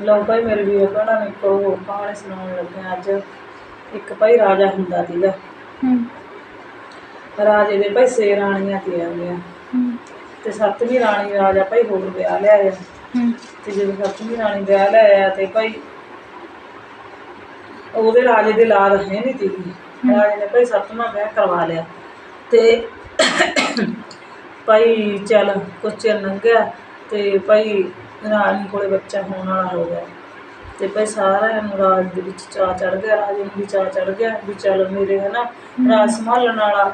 ਲਓ ਭਾਈ ਮੇਰੇ ਵੀਰ ਭੈਣਾਂ ਨੇ ਇੱਕ ਹੋਰ ਕਹਾਣੀ ਸੁਣਾਉਣ ਲੱਗੇ ਅੱਜ। ਇੱਕ ਭਾਈ ਰਾਜਾ ਹੁੰਦਾ ਸੀਗਾ। ਹੂੰ। ਰਾਜੇ ਦੇ ਭਾਈ ਛੇ ਰਾਣੀਆਂ ਤੇ ਆਉਂਦੀਆਂ ਹੂੰ। ਤੇ ਸੱਤਵੀਂ ਰਾਣੀ ਰਾਜਾ ਭਾਈ ਹੋਰ ਵਿਆਹ ਲਿਆਇਆ ਹੂੰ। ਤੇ ਜਦੋਂ ਸੱਤਵੀਂ ਰਾਣੀ ਵਿਆਹ ਲਿਆਇਆ ਤੇ ਭਾਈ ਉਹਦੇ ਰਾਜੇ ਦੇ ਲਾਦ ਹੈ ਨਹੀਂ ਤੀ ਰਾਜੇ ਨੇ ਭਾਈ ਸੱਤਵਾਂ ਵਿਆਹ ਕਰਵਾ ਲਿਆ। ਤੇ ਭਾਈ ਚੱਲ ਕੁਛ ਚਿਰ ਲੰਘਿਆ ਤੇ ਭਾਈ ਰਾਣੀ ਕੋਲੇ ਬੱਚਾ ਹੋਣ ਵਾਲਾ ਹੋ ਗਿਆ। ਤੇ ਭਾਈ ਸਾਰਿਆਂ ਨੂੰ ਰਾਜ ਦੇ ਵਿੱਚ ਚਾਅ ਚੜ ਗਿਆ ਰਾਜੇ ਨੂੰ ਵੀ ਚਾਅ ਚੜ ਗਿਆ ਵੀ ਚੱਲ ਮੇਰੇ ਹੈ ਨਾ ਰਾਜ ਸੰਭਾਲਣ ਵਾਲਾ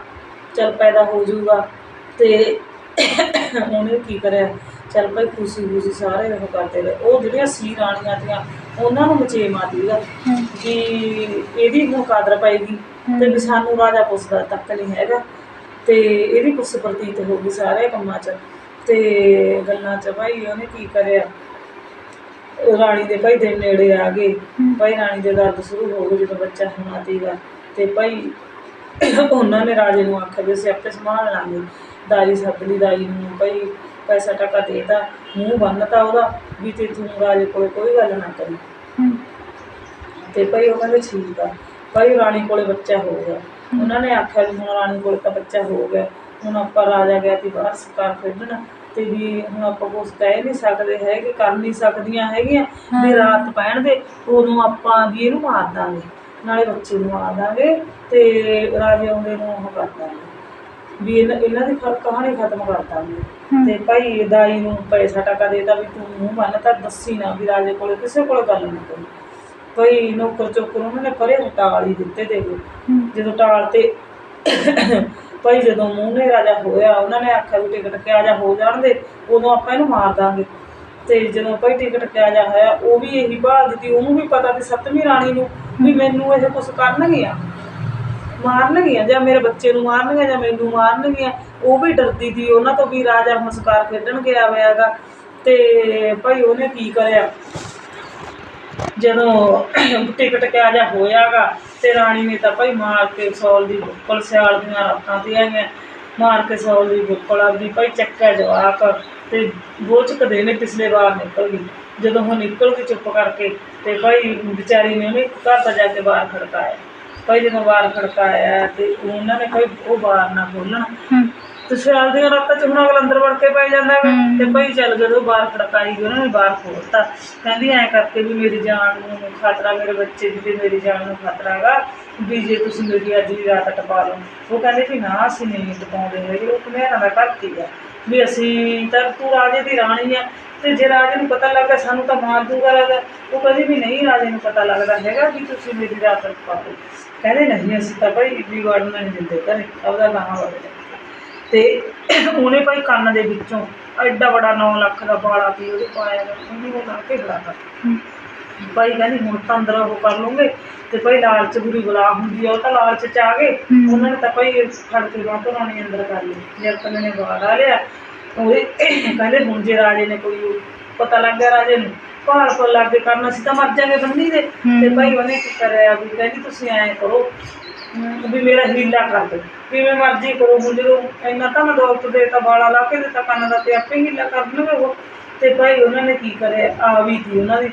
ਚੱਲ ਪੈਦਾ ਹੋ ਜਾਊਗਾ। ਤੇ ਉਹਨੇ ਕੀ ਕਰਿਆ? ਚੱਲ ਭਾਈ ਖੁਸ਼ੀ ਖੁਸ਼ੀ ਸਾਰੇ ਉਹ ਕਰਦੇ ਰਹੇ। ਉਹ ਜਿਹੜੀਆਂ ਸੀ ਰਾਣੀਆਂ ਤੀਆਂ ਉਹਨਾਂ ਨੂੰ ਮਚੇਮਾ ਦੀਗਾ ਹੂੰ ਵੀ ਇਹਦੀ ਹੁਣ ਕਾਦਰ ਪਏਗੀ ਤੇ ਵੀ ਸਾਨੂੰ ਰਾਜਾ ਪੁੱਛਦਾ ਤੱਕ ਨਹੀਂ ਹੈਗਾ। ਤੇ ਇਹਦੀ ਪੁੱਛ ਪ੍ਰਤੀਤ ਹੋ ਗਈ ਸਾਰੇ ਕੰਮਾਂ 'ਚ। ਤੇ ਗੱਲਾਂ 'ਚ ਭਾਈ ਉਹਨੇ ਕੀ ਕਰਿਆ? ਰਾਣੀ ਦੇ ਭਾਈ ਦਿਨ ਨੇੜੇ ਆ ਗਏ। ਭਾਈ ਰਾਣੀ ਦੇ ਦਰਦ ਸ਼ੁਰੂ ਹੋ ਗਏ ਜਦੋਂ ਬੱਚਾ ਹੋਣਾ ਸੀਗਾ ਤੇ ਭਾਈ ਉਹਨਾਂ ਨੇ ਰਾਜੇ ਨੂੰ ਆਖਿਆ ਵੀ ਅਸੀਂ ਆਪੇ ਸੰਭਾਲ ਲਾਂਗੇ। ਦਾਈ ਸੱਦ ਲਈ ਦਾਈ ਨੂੰ, ਭਾਈ ਪੈਸਾ ਟਕਾ ਦੇਤਾ ਮੂੰਹ ਬੰਨਤਾ ਉਹਦਾ ਵੀ ਤੇ ਤੂੰ ਰਾਜੇ ਕੋਲ ਕੋਈ ਗੱਲ ਨਾ ਕਰੀ। ਤੇ ਭਾਈ ਉਹ ਕਹਿੰਦੇ ਠੀਕ ਆ। ਭਾਈ ਰਾਣੀ ਕੋਲੇ ਬੱਚਾ ਹੋ ਗਿਆ। ਉਹਨਾਂ ਨੇ ਆਖਿਆ ਵੀ ਹੁਣ ਰਾਣੀ ਕੋਲ ਤਾਂ ਬੱਚਾ ਹੋ ਗਿਆ। ਹੁਣ ਆਪਾਂ ਰਾਜਾ ਗਿਆ ਤੇ ਬਾਹਰ ਸਰਕਾਰ ਖੇਡਣ ਤੇ ਵੀ ਹੁਣ ਆਪਾਂ ਕੁਛ ਕਹਿ ਨਹੀਂ ਸਕਦੇ ਹੈਗੇ ਕਰ ਨਹੀਂ ਸਕਦੀਆਂ ਹੈਗੀਆਂ ਵੀ ਰਾਤ ਪੈਣ ਦੇ ਉਦੋਂ ਆਪਾਂ ਵੀ ਇਹਨੂੰ ਮਾਰ ਦਾਂਗੇ ਨਾਲੇ ਬੱਚੇ ਨੂੰ ਮਾਰ ਦਾਂਗੇ ਤੇ ਰਾਜੇ ਆਉਂਦੇ ਨੂੰ ਉਹ ਕਰ ਦਾਂਗੇ। ਵੀ ਇਹਨਾਂ ਇਹਨਾਂ ਦੀ ਖ- ਕਹਾਣੀ ਖਤਮ ਕਰ ਦਾਂਗੇ। ਤੇ ਭਾਈ ਦਾਈ ਨੂੰ ਪੈਸਾ ਟਕਾ ਦੇਤਾ ਵੀ ਤੂੰ ਮੂੰਹ ਬੰਨ ਤਾਂ ਦੱਸੀ ਨਾ ਵੀ ਰਾਜੇ ਕੋਲੇ ਕਿਸੇ ਕੋਲੇ ਗੱਲ ਨਾ ਕਰੀ। ਭਾਈ ਨੌਕਰ ਚੋਕਰ ਉਹਨਾਂ ਨੇ ਪਰੇ ਟਾਲ ਹੀ ਦਿੱਤੇ ਹੂੰ। ਜਦੋਂ ਟਾਲ ਤੇ ਭਾਈ ਜਦੋਂ ਮੂੰਹ ਨੇ ਰਾਜਾ ਹੋਇਆ ਉਹਨਾਂ ਨੇ ਆਖਿਆ ਵੀ ਟਿਕਟ ਕਿਆ ਜਾ ਹੋ ਜਾਣ ਦੇ ਉਦੋਂ ਆਪਾਂ ਇਹਨੂੰ ਮਾਰ ਦਾਂਗੇ। ਤੇ ਜਦੋਂ ਭਾਈ ਟਿਕਟ ਕਿਆ ਜਾ ਹੋਇਆ ਉਹ ਵੀ ਇਹੀ ਭਾਲ ਦਿੱਤੀ ਉਹਨੂੰ ਵੀ ਪਤਾ ਸੀ ਸੱਤਵੀਂ ਰਾਣੀ ਨੂੰ ਵੀ ਮੈਨੂੰ ਇਹ ਕੁਛ ਕਰਨਗੀਆਂ। ਮਾਰਨਗੀਆਂ ਜਾਂ ਮੇਰੇ ਬੱਚੇ ਨੂੰ ਮਾਰਨਗੀਆਂ ਜਾਂ ਮੈਨੂੰ ਮਾਰਨਗੀਆਂ ਉਹ ਵੀ ਡਰਦੀ ਸੀ ਉਹਨਾਂ ਤੋਂ ਵੀ ਰਾਜਾ ਹੰਸਕਾਰ ਖੇਡਣ ਗਿਆ ਹੋਇਆਗਾ ਤੇ ਭਾਈ ਉਹਨੇ ਕੀ ਕਰਿਆ? ਜਦੋਂ ਟਿਕਟ ਕਿਆ ਜਾ ਹੋਇਆਗਾ ਤੇ ਰਾਣੀ ਨੇ ਤਾਂ ਭਾਈ ਮਾਰ ਕੇ ਸੌਲ ਦੀ ਬੁੱਕਲ ਸਿਆਲ ਦੀਆਂ ਰਾਤਾਂ ਤੇ ਆਈਆਂ। ਮਾਰ ਕੇ ਸੌਲ ਦੀ ਬੁੱਕਲ ਆਪਦੀ ਭਾਈ ਚੱਕਿਆ ਜਵਾਕ ਤੇ ਬੋਚਕਦੇ ਨੇ ਪਿਛਲੇ ਵਾਰ ਨਿਕਲ ਗਈ। ਜਦੋਂ ਉਹ ਨਿਕਲ ਗਈ ਚੁੱਪ ਕਰਕੇ ਤੇ ਭਾਈ ਵਿਚਾਰੀ ਨੇ ਉਹਨੇ ਘਰ ਤਾਂ ਜਾ ਕੇ ਬਾਹਰ ਖੜਕਾਇਆ। ਭਾਈ ਜਦੋਂ ਬਾਹਰ ਖੜਕਾਇਆ ਤੇ ਉਹਨਾਂ ਨੇ ਕੋਈ ਉਹ ਬਾਹਰ ਨਾ ਖੋਲਣ ਤੇ ਸਿਆਲ ਦੀਆਂ ਰਾਤਾਂ ਚ ਹੁਣ ਅਗਲਾ ਅੰਦਰ ਵੜ ਕੇ ਪੈ ਜਾਂਦਾ ਹਮ। ਤੇ ਭਾਈ ਚੱਲ ਜਦੋਂ ਬਾਹਰ ਖੜਕਾਈ ਗਈ ਉਹਨਾਂ ਨੇ ਬਾਹਰ ਖੋਲਤਾ। ਕਹਿੰਦੀ ਐ ਕਰਕੇ ਵੀ ਮੇਰੀ ਜਾਨ ਨੂੰ ਖਤਰਾ ਮੇਰੇ ਬੱਚੇ ਦੀ ਤੇ ਮੇਰੀ ਜਾਨ ਨੂੰ ਖਤਰਾ ਹੈਗਾ ਵੀ ਜੇ ਤੁਸੀਂ ਮੇਰੀ ਅੱਜ ਦੀ ਰਾਤ ਟਪਾ ਲਓ। ਉਹ ਕਹਿੰਦੇ ਕਿ ਨਾ ਅਸੀਂ ਨਹੀਂ ਟਪਾਉਂਦੇ ਹੈਗੇ ਉਹ ਕਮੇਰਾ ਦਾ ਘਰ ਸੀਗਾ। ਵੀ ਅਸੀਂ ਤਾਂ ਤੂੰ ਰਾਜੇ ਦੀ ਰਾਣੀ ਆ ਤੇ ਜੇ ਰਾਜੇ ਨੂੰ ਪਤਾ ਲੱਗਾ ਸਾਨੂੰ ਤਾਂ ਮਾਰ ਦੂਗਾ ਰਾਜਾ। ਉਹ ਕਹਿੰਦੀ ਵੀ ਨਹੀਂ ਰਾਜੇ ਨੂੰ ਪਤਾ ਲੱਗਦਾ ਹੈਗਾ ਵੀ ਤੁਸੀਂ ਮੇਰੀ ਰਾਤ ਟਪਾ ਦਿਓ ਕਹਿੰਦੇ ਨਹੀਂ ਅਸੀਂ ਤਾਂ ਭਾਈ ਵੀ ਵੜਨ ਨਹੀਂ ਦਿੰਦੇ ਘਰੇ ਆਪਦਾ ਗਾਹਾਂ ਵੜਦੇ ਤੇ ਉਹਨੇ ਭਾਈ ਕੰਨ ਦੇ ਵਿੱਚੋਂ ਐਡਾ ਬੜਾ 9 ਲੱਖ ਦਾ ਬਾਲਾ ਵੀ ਉਹਦੇ ਪਾਇਆ ਉਹਨੇ ਉਹ ਲਾ ਕੇ ਖੜਾਤਾ ਭਾਈ ਕਹਿੰਦੀ ਹੁਣ ਤਾਂ ਅੰਦਰ ਉਹ ਕਰ ਲੂੰਗੇ। ਤੇ ਭਾਈ ਲਾਲਚ ਬੁਰੀ ਬਲਾ ਹੁੰਦੀ ਆ ਉਹ ਤਾਂ ਲਾਲਚ ਚ ਆ ਗਏ। ਉਹਨਾਂ ਨੇ ਤਾਂ ਭਾਈ ਫੜ ਕੇ ਬਾਹ ਤੋਂ ਰਾਣੀ ਅੰਦਰ ਕਰ ਲਈ। ਜਦ ਨੇ ਬਾਹਰ ਆ ਲਿਆ ਉਹਦੇ ਕਹਿੰਦੇ ਹੁਣ ਜੇ ਰਾਜੇ ਨੇ ਕੋਈ ਪਤਾ ਲੱਗ ਗਿਆ ਰਾਜੇ ਨੂੰ ਭਾਲ ਕੋਲ ਲੱਗ ਕੇ ਕਰਨਾ ਸੀ ਤਾਂ ਮਰ ਜਾਗੇ ਬੰਦੀ ਦੇ। ਤੇ ਭਾਈ ਉਹਨੇ ਕੀ ਕਰਿਆ ਵੀ ਕਹਿੰਦੀ ਤੁਸੀਂ ਐਂ ਕਰੋ ਵੀ ਮੇਰਾ ਹੀਲਾ ਕਰ ਦਿਓ ਕਿਵੇਂ ਮਰਜ਼ੀ ਕਰੋ ਹੁਣ ਜਦੋਂ ਇੰਨਾ ਤਾਂ ਮੈਂ ਦੌਲਤ ਦੇ ਤਾਂ ਬਾਲਾ ਲਾ ਕੇ ਦਿੱਤਾ ਕੰਨ ਦਾ ਤੇ ਆਪੇ ਹੀਲਾ ਕਰ ਦੇਣਗੇ ਉਹ। ਤੇ ਭਾਈ ਉਹਨਾਂ ਨੇ ਕੀ ਕਰਿਆ? ਆਵੀ ਸੀ ਉਹਨਾਂ ਦੀ।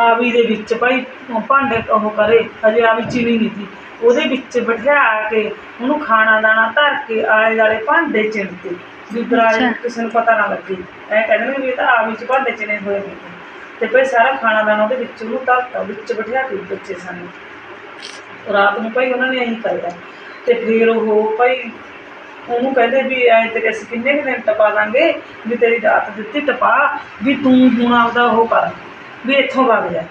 ਆਵੀ ਦੇ ਵਿੱਚ ਭਾਈ ਭਾਂਡੇ ਉਹ ਕਰੇ ਹਜੇ ਆਵੀ ਚੀਨੀ ਨਹੀਂ ਸੀ। ਉਹਦੇ ਵਿੱਚ ਬਿਠਾ ਕੇ ਉਹਨੂੰ ਖਾਣਾ ਦਾਣਾ ਧਰ ਕੇ ਆਲੇ ਦੁਆਲੇ ਭਾਂਡੇ ਚਿਣਤੇ। ਵੀ ਅੱਛਾ। ਕਿਸੇ ਨੂੰ ਪਤਾ ਨਾ ਲੱਗੇ। ਐ ਕਹਿੰਦੇ ਵੀ ਇਹ ਤਾਂ ਆਵੀ ਚ ਭਾਂਡੇ ਚਿਣੇ ਹੋਏ ਨੇ। ਤੇ ਭਾਈ ਸਾਰਾ ਖਾਣਾ ਦਾਣਾ ਉਹਦੇ ਵਿੱਚ ਉਹਨੂੰ ਧਰਤਾ ਵਿੱਚ ਬਿਠਾ ਕੇ ਬੱਚੇ ਸਾਨੂੰ ਰਾਤ ਨੂੰ ਭਾਈ ਉਹਨਾਂ ਨੇ ਇਹੀ ਕਰਿਆ ਤੇ ਫਿਰ ਉਹ ਭਾਈ ਉਹਨੂੰ ਕਹਿੰਦੇ ਵੀ ਐ ਤੇ ਅਸੀਂ ਕਿੰਨੇ ਕੁ ਦਿਨ ਟਪਾ ਦਾਂਗੇ ਵੀ ਤੇਰੀ ਰਾਤ ਦਿੱਤੀ ਟਪਾ ਵੀ ਤੂੰ ਹੁਣ ਆਪਦਾ ਉਹ ਕਰ ਵੀ ਇੱਥੋਂ ਵਗ ਜਾ।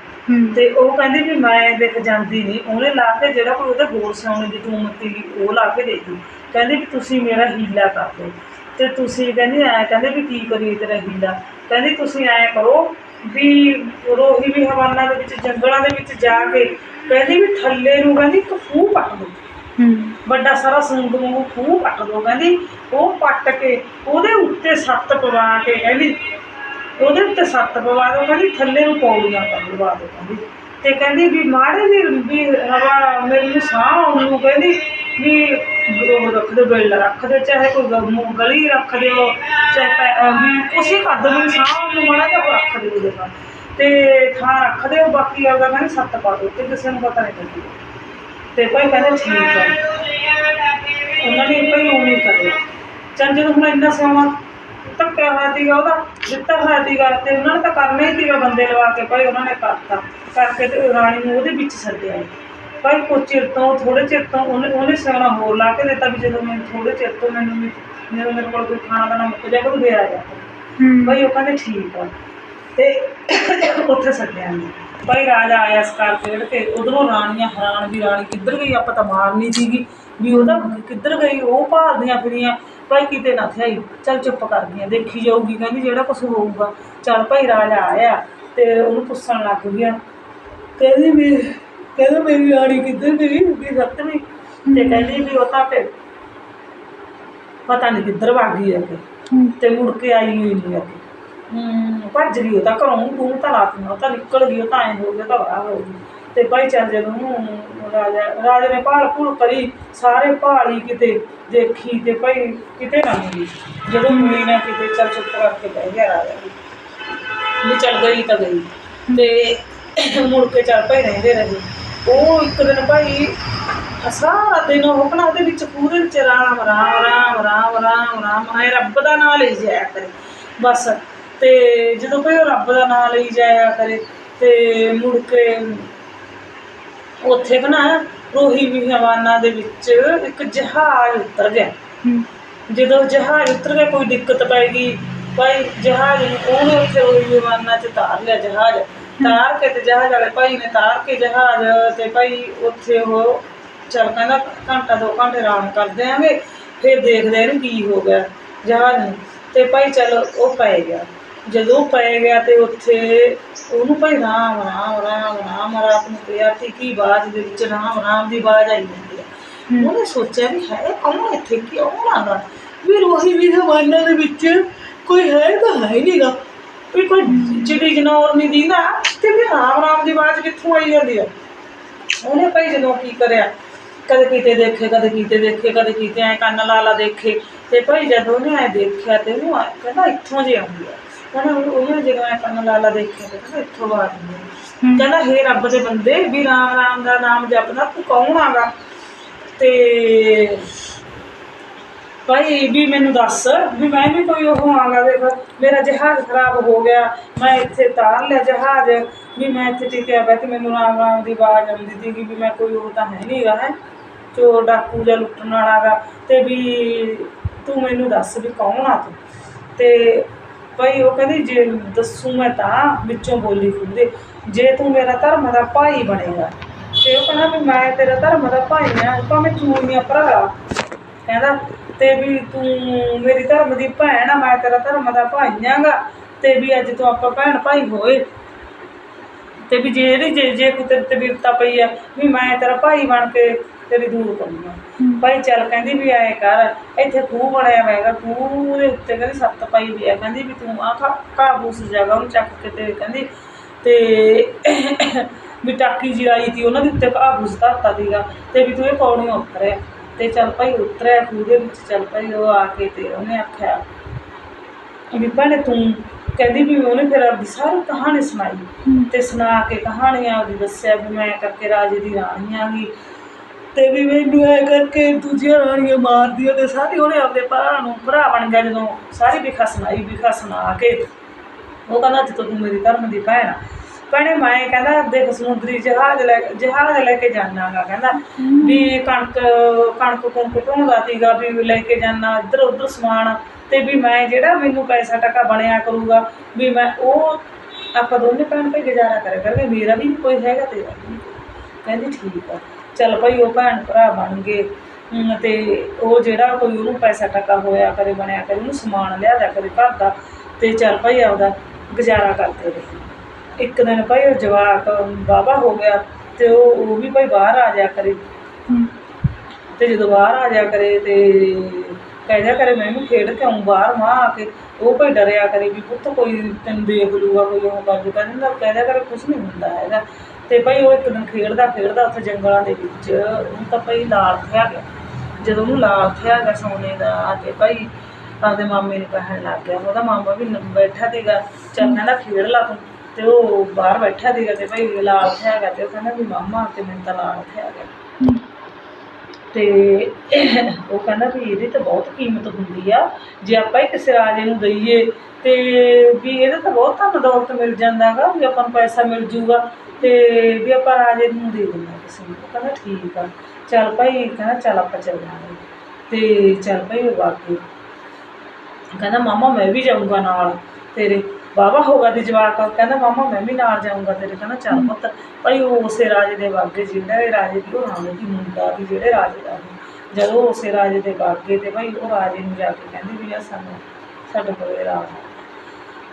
ਤੇ ਉਹ ਕਹਿੰਦੀ ਵੀ ਮੈਂ ਦੇਖ ਜਾਂਦੀ ਨਹੀਂ ਉਹਨੇ ਲਾ ਕੇ ਜਿਹੜਾ ਕੋਈ ਉਹਦੇ ਹੋਰ ਸਿਆਉਣੇ ਦੀ ਤੀ ਉਹ ਲਾ ਕੇ ਦੇ ਦਿੱਤੀ। ਕਹਿੰਦੀ ਵੀ ਤੁਸੀਂ ਮੇਰਾ ਹੀਲਾ ਕਰ ਦਿਓ। ਤੇ ਤੁਸੀਂ ਕਹਿੰਦੀ ਐ ਕਹਿੰਦੇ ਵੀ ਕੀ ਕਰੀਏ ਤੇਰਾ ਹੀਲਾ? ਕਹਿੰਦੀ ਤੁਸੀਂ ਐ ਕਰੋ ਵੀ ਰੋਹੀ ਵੀ ਹਵਾਨਾ ਦੇ ਵਿੱਚ ਜੰਗਲਾਂ ਦੇ ਵਿੱਚ ਜਾ ਕੇ ਕਹਿੰਦੀ ਵੀ ਥੱਲੇ ਨੂੰ ਕਹਿੰਦੀ ਇੱਕ ਖੂਹ ਪੱਟ ਹੂੰ। ਵੱਡਾ ਸਾਰਾ ਸੂੰਦ ਵਾਂਗੂ ਖੂਹ ਪੱਟ ਦੋ। ਕਹਿੰਦੀ ਉਹ ਪੱਟ ਕੇ ਉਹਦੇ ਉੱਤੇ ਸੱਤ ਪਵਾ ਕੇ ਕਹਿੰਦੀ ਉਹਦੇ ਉੱਤੇ ਸੱਤ ਪਵਾ ਦੋ। ਕਹਿੰਦੀ ਥੱਲੇ ਨੂੰ ਪੌੜੀਆਂ ਪਵਾ ਦੋ ਕਹਿੰਦੀ। ਤੇ ਕਹਿੰਦੀ ਵੀ ਮਾੜੇ ਦੀ ਵੀ ਹਵਾ ਮੈਨੂੰ ਸਾਹ ਆਉਣ ਨੂੰ ਕਹਿੰਦੀ ਵੀ ਉਹ ਰੱਖ ਦਿਓ ਬੇਲ ਰੱਖ ਦਿਓ ਚਾਹੇ ਕੋਈ ਗ- ਮੂੰਹ ਗਲੀ ਰੱਖ ਦਿਓ ਚਾਹੇ ਪੈ- ਅਹ ਵੀ ਉਸੇ ਕੱਦ ਨੂੰ ਸਾਹ ਆਉਣ ਨੂੰ ਮਾੜਾ ਜਿਹਾ ਰੱਖ ਦਿਓ ਉਹਦੇ ਨਾਲ ਤੇ ਥਾਂ ਰੱਖ ਦਿਓ ਬਾਕੀ ਆਪਦਾ ਕਹਿੰਦੇ ਸੱਤ ਪਾ ਦਿਓ ਤੇ ਕਿਸੇ ਨੂੰ ਪਤਾ ਨਹੀਂ ਲੱਗੂ ਤੇ ਭਾਈ ਕਹਿੰਦੇ ਠੀਕ ਹੈ ਉਹਨਾਂ ਨੇ ਭਾਈ ਉਵੇਂ ਕਰਿਆ। ਚੱਲ ਜਦੋਂ ਹੁਣ ਇੰਨਾ ਸੋਨਾ ਧੱਕਿਆ ਹੋਇਆ ਸੀਗਾ ਉਹਦਾ ਦਿੱਤਾ ਹੋਇਆ ਸੀਗਾ ਤੇ ਉਹਨਾਂ ਨੇ ਤਾਂ ਕਰਨਾ ਹੀ ਸੀਗਾ ਬੰਦੇ ਲਵਾ ਕੇ ਭਾਈ ਉਹਨਾਂ ਨੇ ਕਰਤਾ। ਕਰਕੇ ਤੇ ਰਾਣੀ ਨੂੰ ਉਹਦੇ ਵਿੱਚ ਸੱਦਿਆ ਭਾਈ ਕੁਛ ਚਿਰ ਤੋਂ ਥੋੜੇ ਚਿਰ ਤੋਂ ਉਹਨੇ ਉਹਨੇ ਸੋਨਾ ਹੋਰ ਲਾ ਕੇ ਦਿੱਤਾ ਵੀ ਜਦੋਂ ਮੈਨੂੰ ਥੋੜੇ ਚਿਰ ਤੋਂ ਮੈਨੂੰ ਮੇਰੇ ਕੋਲ ਕੋਈ ਖਾਣਾ ਦਾ ਨਾ ਮੁੱਕ ਜਾ ਕਰੂ ਦੇ ਆ ਜਾ ਹੂੰ। ਭਾਈ ਉਹ ਕਹਿੰਦੇ ਠੀਕ ਆ। ਤੇ ਉੱਥੇ ਸੱਦਿਆ ਨਹੀਂ। ਭਾਈ ਰਾਜਾ ਆਇਆ ਸਕਾਰਪੀਓ ਤੇ ਉਧਰੋਂ ਰਾਣੀਆਂ ਹੈਰਾਨ ਵੀ ਰਾਣੀ ਕਿੱਧਰ ਗਈ ਆਪਾਂ ਤਾਂ ਮਾਰਨੀ ਸੀਗੀ। ਵੀ ਉਹਦਾ ਕਿੱਧਰ ਗਈ ਉਹ ਭਾਲਦੀਆਂ ਫਿਰੀਆਂ। ਭਾਈ ਕਿਤੇ ਨਾ ਥਿਆਈ ਚੱਲ ਚੁੱਪ ਕਰ ਗਈਆਂ ਦੇਖੀ ਜਾਊਗੀ ਕਹਿੰਦੀ ਜਿਹੜਾ ਕੁਝ ਹੋਊਗਾ। ਚੱਲ ਭਾਈ ਰਾਜਾ ਆਇਆ ਤੇ ਉਹਨੂੰ ਪੁੱਛਣ ਲੱਗ ਗਿਆ ਕਹਿੰਦੀ ਵੀ ਕਹਿੰਦਾ ਮੇਰੀ ਰਾਣੀ ਕਿੱਧਰ ਗਈ? ਵੀ ਸੱਤਵੀਂ। ਤੇ ਕਹਿੰਦੀ ਵੀ ਉਹ ਤਾਂ ਤੇ ਪਤਾ ਨਹੀਂ ਕਿੱਧਰ ਭੱਗ ਗਈ ਹੈ। ਤੇ ਮੁੜ ਕੇ ਆਈ ਹੋਈ ਨਹੀਂ ਅੱਗੇ ਹੂੰ ਭੱਜ ਗਈ ਉਹ ਤਾਂ ਘਰੋਂ ਤੂੰ ਤਾਂ ਰਾਤ ਨੂੰ ਉਹ ਤਾਂ ਨਿਕਲ ਗਈ, ਉਹ ਤਾਂ ਐਂ ਹੋ ਗਿਆ ਤਾਂ ਵਾਹ ਹੋ ਗਈ। ਤੇ ਭਾਈ ਚੱਲ ਜਦੋਂ ਰਾਜਾ, ਰਾਜੇ ਨੇ ਭਾਲ ਭੂਲ ਕਰੀ, ਸਾਰੇ ਭਾਲੀ ਕਿਤੇ ਦੇਖੀ ਤੇ ਭਾਈ ਕਿਤੇ ਨਾ ਮਿਲੀ। ਜਦੋਂ ਮਿਲੀ ਨਾ ਕਿਤੇ, ਚੱਲ ਚੁੱਪ ਕਰਕੇ ਬਹਿ ਗਿਆ ਰਾਜਾ। ਵੀ ਚੱਲ ਗਈ ਤਾਂ ਗਈ। ਤੇ ਮੁੜ ਕੇ ਚੱਲ ਭਾਈ ਰਹਿੰਦੇ ਰਹੇ। ਉਹ ਇੱਕ ਦਿਨ ਭਾਈ ਸਾਰਾ ਦਿਨ ਉਹ ਆਪਣਾ ਉਹਦੇ ਵਿੱਚ ਪੂਰੇ ਵਿੱਚ ਰਾਮ ਰਾਮ ਰਾਮ ਰਾਮ ਰਾਮ ਰਾਮ ਹੈ ਰੱਬ ਦਾ ਨਾਮ ਲਈ ਜਾਇਆ ਕਰੇ। ਬਸ ਤੇ ਜਦੋਂ ਉਹ ਰੱਬ ਦਾ ਨਾਮ ਲਈ ਜਾਇਆ ਕਰੇ ਤੇ ਮੁੜ ਕੇ ਉੱਥੇ ਬਣਾ ਰੋਹੀ ਵਿਹਵਾਨਾ ਦੇ ਵਿੱਚ ਇੱਕ ਜਹਾਜ਼ ਉਤਰ ਗਿਆ। ਜਦੋਂ ਜਹਾਜ਼ ਉਤਰ ਗਿਆ ਕੋਈ ਦਿੱਕਤ ਪੈ ਗਈ। ਭਾਈ ਜਹਾਜ਼ ਨੂੰ ਉਹਨੇ ਉੱਥੇ ਰੋਹੀ ਵਿਮਾਨਾਂ 'ਚ ਤਾਰ ਲਿਆ ਜਹਾਜ਼? ਤਾਰ ਕੇ ਤੇ ਜਹਾਜ਼ ਵਾਲੇ ਭਾਈ ਨੇ ਤਾਰ ਕੇ ਜਹਾਜ਼ ਤੇ ਭਾਈ ਉੱਥੇ ਉਹ ਚੱਲ ਕਹਿੰਦਾ ਘੰਟਾ ਦੋ ਘੰਟੇ ਆਰਾਮ ਕਰਦੇ ਆਂਗੇ ਫਿਰ ਦੇਖਦੇ ਆ ਇਹਨੂੰ ਕੀ ਹੋ ਗਿਆ ਜਹਾਜ਼ ਨੂੰ। ਤੇ ਭਾਈ ਚਲ ਉਹ ਪੈ ਗਿਆ। ਜਦੋਂ ਪੈ ਗਿਆ ਤੇ ਉੱਥੇ ਉਹਨੂੰ ਭਾਈ ਰਾਮ ਰਾਮ ਰਾਮ ਰਾਮ ਰਾਤ ਨੂੰ ਪਿਆ ਟਿੱਕੀ ਬਾਜ ਦੇ ਵਿੱਚ ਰਾਮ ਰਾਮ ਦੀ ਬਾਜ ਆਈ ਜਾਂਦੀ ਹੈ। ਉਹਨੇ ਸੋਚਿਆ ਵੀ ਹੈ ਕੌਣ ਇੱਥੇ ਕਿਉਂ ਆਉਂਦਾ ਵੀ? ਰੋਹੀ ਵੀ ਜ਼ਮਾਨਾਂ ਦੇ ਵਿੱਚ ਕੋਈ ਹੈ ਤਾਂ ਹੈ ਹੀ ਨਹੀਂਗਾ ਵੀ ਕੋਈ ਚਿੜੀ ਜਨੌਰ ਨਹੀਂ ਦੀਦਾ ਤੇ ਵੀ ਰਾਮ ਰਾਮ ਦੀ ਆਵਾਜ਼ ਕਿੱਥੋਂ ਆਈ ਜਾਂਦੀ ਆ? ਉਹਨੇ ਭਾਈ ਜਦੋਂ ਕੀ ਕਰਿਆ? ਕਦੇ ਕਿਤੇ ਦੇਖੇ ਕਦੇ ਕਿਤੇ ਦੇਖੇ ਕਦੇ ਕਿਤੇ ਐ ਕੰਨ ਲਾ ਲਾ ਦੇਖੇ। ਤੇ ਭਾਈ ਜਦੋਂ ਉਹਨੇ ਐ ਦੇਖਿਆ ਤੇ ਉਹਨੂੰ ਕਹਿੰਦਾ ਇੱਥੋਂ ਜੇ ਆਉਂਦੀ ਆ। ਕਹਿੰਦਾ ਉਹ- ਉਹਨੇ ਜਦੋਂ ਐ ਕੰਨ ਲਾ ਲਾ ਦੇਖਿਆ ਤੇ ਕਹਿੰਦਾ ਇੱਥੋਂ ਆਵਾਜ਼ ਆਉਂਦੀ ਆ। ਹੂੰ। ਕਹਿੰਦਾ ਹੇ ਰੱਬ ਦੇ ਬੰਦੇ ਵੀ ਰਾਮ ਰਾਮ ਦਾ ਨਾਮ ਜਪਦਾ ਤੂੰ ਕੌਣ ਆਗਾ? ਤੇ ਭਾਈ ਵੀ ਮੈਨੂੰ ਦੱਸ ਵੀ ਮੈਂ ਵੀ ਕੋਈ ਉਹ ਆਗਾ ਦੇਖ ਮੇਰਾ ਜਹਾਜ਼ ਖਰਾਬ ਹੋ ਗਿਆ ਮੈਂ ਇੱਥੇ ਤਾਰ ਲਿਆ ਜਹਾਜ਼ ਵੀ ਮੈਂ ਇੱਥੇ ਟਿਕਿਆ ਬੈ ਤੇ ਮੈਨੂੰ ਰਾਮ ਰਾਮ ਦੀ ਆਵਾਜ਼ ਆਉਂਦੀ ਸੀ ਵੀ ਮੈਂ ਕੋਈ ਉਹ ਤਾਂ ਹੈ ਨਹੀਂਗਾ ਹੈ? ਚੋਰ ਡਾਕੂ ਜਾਂ ਲੁੱਟਣ ਵਾਲਾ ਗਾ। ਤੇ ਵੀ ਤੂੰ ਮੈਨੂੰ ਦੱਸ ਵੀ ਕੌਣ ਆ ਤੂੰ? ਤੇ ਭਾਈ ਉਹ ਕਹਿੰਦੀ, ਜੇ ਦੱਸੂ ਮੈਂ ਤਾਂ ਵਿੱਚੋਂ ਬੋਲੀ ਖੁੱਲਦੇ ਜੇ ਤੂੰ ਮੇਰਾ ਧਰਮ ਦਾ ਭਾਈ ਬਣੇਗਾ। ਤੇ ਉਹ ਕਹਿੰਦਾ ਵੀ ਮੈਂ ਤੇਰਾ ਧਰਮ ਦਾ ਭਾਈ ਆ, ਭਾਵੇਂ ਚੂੜੀਆਂ ਭਰਾ। ਕਹਿੰਦਾ, ਤੇ ਵੀ ਤੂੰ ਮੇਰੀ ਧਰਮ ਦੀ ਭੈਣ ਆ, ਮੈਂ ਤੇਰਾ ਧਰਮ ਦਾ ਭਾਈ ਆਂਗਾ। ਤੇ ਵੀ ਅੱਜ ਤੋਂ ਆਪਾਂ ਭੈਣ ਭਾਈ ਹੋਏ। ਤੇ ਵੀ ਜਿਹੜੀ ਜੇ ਜੇ ਕੋਈ ਤੇਰੇ ਪਈ ਆ, ਵੀ ਮੈਂ ਤੇਰਾ ਭਾਈ ਬਣ ਕੇ ਤੇਰੀ ਦੂਰ ਕਰੂੰਗਾ। ਭਾਈ ਚੱਲ ਕਹਿੰਦੀ ਵੀ ਐ ਕਰ ਇੱਥੇ ਖੂਹ ਬਣਿਆ ਹੋਇਆ ਖੂਹ ਦੇ ਉੱਤੇ ਕਹਿੰਦੀ ਸੱਤ ਪਾਈ ਵੀ ਆ ਕਹਿੰਦੀ ਵੀ ਤੂੰ ਆ ਘਾਹ ਫੂਸ ਜਗ੍ਹਾ ਉਹਨੂੰ ਚੱਕ ਕੇ ਤੇ ਕਹਿੰਦੀ ਤੇ ਵੀ ਟਾਕੀ ਜੀ ਆਈ ਤੀ ਉਹਨਾਂ ਦੇ ਉੱਤੇ ਫੂਸ ਧਰਤਾ ਸੀਗਾ ਤੇ ਵੀ ਤੂੰ ਇਹ ਪੌੜੀਆਂ ਉਤਰਿਆ ਤੇ ਚੱਲ ਭਾਈ ਉਤਰਿਆ ਖੂਹ ਦੇ ਵਿੱਚ ਚੱਲ ਭਾਈ ਉਹ ਆ ਕੇ ਤੇ ਉਹਨੇ ਆਖਿਆ ਵੀ ਭੈਣੇ ਤੂੰ ਕਹਿੰਦੀ ਵੀ ਉਹਨੇ ਫਿਰ ਆਪਦੀ ਸਾਰੀ ਕਹਾਣੀ ਸੁਣਾਈ। ਤੇ ਸੁਣਾ ਕੇ ਕਹਾਣੀਆਂ ਉਹਦੀ ਦੱਸਿਆ ਵੀ ਮੈਂ ਕਰਕੇ ਰਾਜੇ ਦੀ ਰਾਣੀ ਆ ਗਈ ਤੇ ਵੀ ਮੈਨੂੰ ਐ ਕਰਕੇ ਦੂਜੀਆਂ ਰਾਣੀਆਂ ਮਾਰਦੀਆਂ ਤੇ ਸਾਰੀ ਉਹਨੇ ਆਪਦੇ ਭਰਾ ਨੂੰ ਭਰਾ ਬਣ ਗਿਆ ਜਦੋਂ ਸਾਰੀ ਵਿਖਾ ਸੁਣਾਈ ਵਿਖਾ ਸੁਣਾ ਕੇ। ਉਹ ਕਹਿੰਦਾ ਜਿੱਤੋਂ ਤੂੰ ਮੇਰੀ ਧਰਮ ਦੀ ਭੈਣ ਆ। ਭੈਣੇ ਮੈਂ ਕਹਿੰਦਾ ਦੇਖ ਸਮੁੰਦਰੀ ਜਹਾਜ਼ ਲੈ ਜਹਾਜ਼ ਲੈ ਕੇ ਜਾਣਾਗਾ ਕਹਿੰਦਾ ਵੀ ਕਣਕ ਕਣਕ ਕੁਣਕ ਢੋਂਦਾ ਸੀਗਾ ਵੀ ਲੈ ਕੇ ਜਾਣਾ ਇੱਧਰ ਉੱਧਰ ਸਮਾਨ ਤੇ ਵੀ ਮੈਂ ਜਿਹੜਾ ਮੈਨੂੰ ਪੈਸਾ ਟਕਾ ਬਣਿਆ ਕਰੂਗਾ ਵੀ ਮੈਂ ਉਹ ਆਪਾਂ ਦੋਨੇ ਭੈਣ ਭਾਈ ਗੁਜ਼ਾਰਾ ਕਰਿਆ ਕਰਾਂਗੇ ਮੇਰਾ ਵੀ ਕੋਈ ਹੈਗਾ ਤੇਰਾ। ਕਹਿੰਦੀ ਠੀਕ ਆ। ਚੱਲ ਭਾਈ ਉਹ ਭੈਣ ਭਰਾ ਬਣ ਗਏ। ਹਮ, ਤੇ ਉਹ ਜਿਹੜਾ ਕੋਈ ਉਹਨੂੰ ਪੈਸਾ ਟਕਾ ਹੋਇਆ ਕਦੇ ਬਣਿਆ ਕਦੇ ਉਹਨੂੰ ਸਮਾਨ ਲਿਆ ਦਿਆ ਕਰੇ ਘਰ ਦਾ ਅਤੇ ਚੱਲ ਭਾਈ ਆਪਦਾ ਗੁਜ਼ਾਰਾ ਕਰਦੇ ਰਹੇ। ਇੱਕ ਦਿਨ ਭਾਈ ਉਹ ਜਵਾਕ ਵਾਹਵਾ ਹੋ ਗਿਆ ਤੇ ਉਹ ਉਹ ਵੀ ਭਾਈ ਬਾਹਰ ਆ ਜਾ ਕਰੇ। ਅਤੇ ਜਦੋਂ ਬਾਹਰ ਆ ਜਾ ਕਰੇ ਤੇ ਕਹਿ ਦਿਆ ਕਰੇ, ਮੈਂ ਵੀ ਖੇਡ ਕੇ ਆਉਂ ਬਾਹਰ, ਮਾਂ ਆ ਕੇ। ਉਹ ਕੋਈ ਡਰਿਆ ਕਰੇ ਵੀ, ਪੁੱਤ ਕੋਈ ਤੈਨੂੰ ਦੇਖ ਲੂਗਾ, ਕੋਈ ਉਹ ਕਰ ਜੂਗਾ ਕਹਿੰਦਾ, ਕਹਿ ਦਿਆ ਕਰੇ ਕੁਝ ਨਹੀਂ ਹੁੰਦਾ ਹੈਗਾ। ਤੇ ਭਾਈ ਉਹ ਇੱਕ ਦਿਨ ਖੇਡਦਾ ਖੇਡਦਾ ਉੱਥੇ ਜੰਗਲਾਂ ਦੇ ਵਿੱਚ। ਉਹਨੂੰ ਤਾਂ ਭਾਈ ਲਾਲ ਥਿਆ ਗਿਆ। ਜਦੋਂ ਉਹਨੂੰ ਲਾਲ ਥਿਆ ਗਿਆ ਸੋਨੇ ਦਾ ਤੇ ਭਾਈ ਆਪਦੇ ਮਾਮੇ ਨੂੰ ਕਹਿਣ ਲੱਗ ਗਿਆ। ਉਹਦਾ ਮਾਮਾ ਵੀ ਬੈਠਾ ਸੀਗਾ, ਚੱਲ ਕਹਿੰਦਾ, ਖੇਡ ਲਾ ਤੂੰ। ਤੇ ਉਹ ਬਾਹਰ ਬੈਠਾ ਸੀਗਾ ਤੇ ਭਾਈ ਲਾਲ ਉੱਠਿਆ ਗਿਆ ਤੇ ਉਹ ਕਹਿੰਦਾ ਵੀ, ਮਾਮਾ, ਤੇ ਮੈਨੂੰ ਤਾਂ ਲਾਲ ਉੱਠਿਆ ਗਿਆ। ਤੇ ਉਹ ਕਹਿੰਦਾ ਵੀ ਇਹਦੀ ਤਾਂ ਬਹੁਤ ਕੀਮਤ ਹੁੰਦੀ ਆ। ਜੇ ਆਪਾਂ ਹੀ ਕਿਸੇ ਰਾਜੇ ਨੂੰ ਦਈਏ ਤੇ ਵੀ ਇਹਦਾ ਤਾਂ ਬਹੁਤ ਧਨ ਦੌਲਤ ਮਿਲ ਜਾਂਦਾ ਗਾ ਵੀ ਆਪਾਂ ਨੂੰ ਪੈਸਾ ਮਿਲ ਜੂਗਾ ਅਤੇ ਵੀ ਆਪਾਂ ਰਾਜੇ ਨੂੰ ਦੇ ਦਿੰਦੇ ਹਾਂ ਕਿਸੇ ਨੂੰ। ਉਹ ਕਹਿੰਦਾ ਠੀਕ ਆ। ਚੱਲ ਭਾਈ, ਕਹਿੰਦਾ ਚੱਲ ਆਪਾਂ ਚੱਲਾਂਗੇ ਅਤੇ ਚੱਲ ਭਾਈ ਉਹ ਬਾਕੀ ਕਹਿੰਦਾ, ਮਾਮਾ, ਮੈਂ ਵੀ ਜਾਊਂਗਾ ਨਾਲ ਤੇਰੇ। ਬਾਬਾ ਹੋਗਾ ਤੇ ਜਵਾਕ ਕਹਿੰਦਾ ਮਾਮਾ ਮੈਂ ਵੀ ਨਾਲ ਜਾਊਂਗਾ ਤੇਰੇ ਕਹਿੰਦਾ ਚੱਲ ਪੁੱਤ। ਭਾਈ ਉਹ ਉਸੇ ਰਾਜੇ ਦੇ ਬਾਗੇ ਜਿਹੜਾ ਇਹ ਰਾਜੇ ਦੀ ਉਹ ਰਾਣੀ ਦੀ ਮੁੰਡਾ ਵੀ ਜਿਹੜੇ ਰਾਜੇ ਦਾ ਸੀ। ਜਦੋਂ ਉਸੇ ਰਾਜੇ ਦੇ ਬਾਗੇ ਤੇ ਭਾਈ ਉਹ ਰਾਜੇ ਨੂੰ ਜਾ ਕੇ ਕਹਿੰਦੀ ਵੀ ਆ ਸਾਨੂੰ ਸਾਡੇ ਕੋਲ ਇਹ ਰਾਜ ਆ।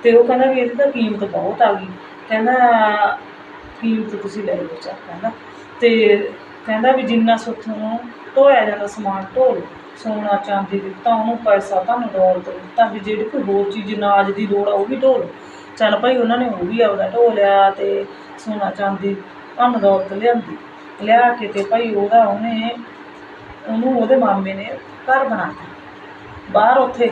ਤੇ ਉਹ ਕਹਿੰਦਾ ਵੀ ਇਹਦੀ ਤਾਂ ਕੀਮਤ ਬਹੁਤ ਆ ਗਈ। ਕਹਿੰਦਾ ਕੀਮਤ ਤੁਸੀਂ ਲੈ ਲਓ ਚਾ ਕਹਿੰਦਾ। ਤੇ ਕਹਿੰਦਾ ਵੀ ਜਿੰਨਾ ਸੁੱਥੋਂ ਨੂੰ ਢੋਇਆ ਜਾਂਦਾ ਸਮਾਨ ਢੋ ਲਓ। ਸੋਨਾ ਚਾਂਦੀ ਦਿੱਤਾ ਉਹਨੂੰ ਪੈਸਾ ਤੁਹਾਨੂੰ ਦੌਲਤ ਦਿੱਤਾ ਵੀ ਜਿਹੜੀ ਕੋਈ ਹੋਰ ਚੀਜ਼ ਨਾਜ ਦੀ ਲੋੜ ਆ ਉਹ ਵੀ ਢੋ ਲਓ ਚੱਲ ਭਾਈ ਉਹਨਾਂ ਨੇ ਉਹ ਵੀ ਆਪਦਾ ਢੋ ਲਿਆ ਤੇ ਸੋਨਾ ਚਾਂਦੀ ਧਨ ਦੌਲਤ ਲਿਆਂਦੀ। ਲਿਆ ਕੇ ਤੇ ਭਾਈ ਉਹਦਾ ਉਹਨੇ, ਉਹਨੂੰ ਉਹਦੇ ਮਾਮੇ ਨੇ ਘਰ ਬਣਾਤਾ ਬਾਹਰ ਉੱਥੇ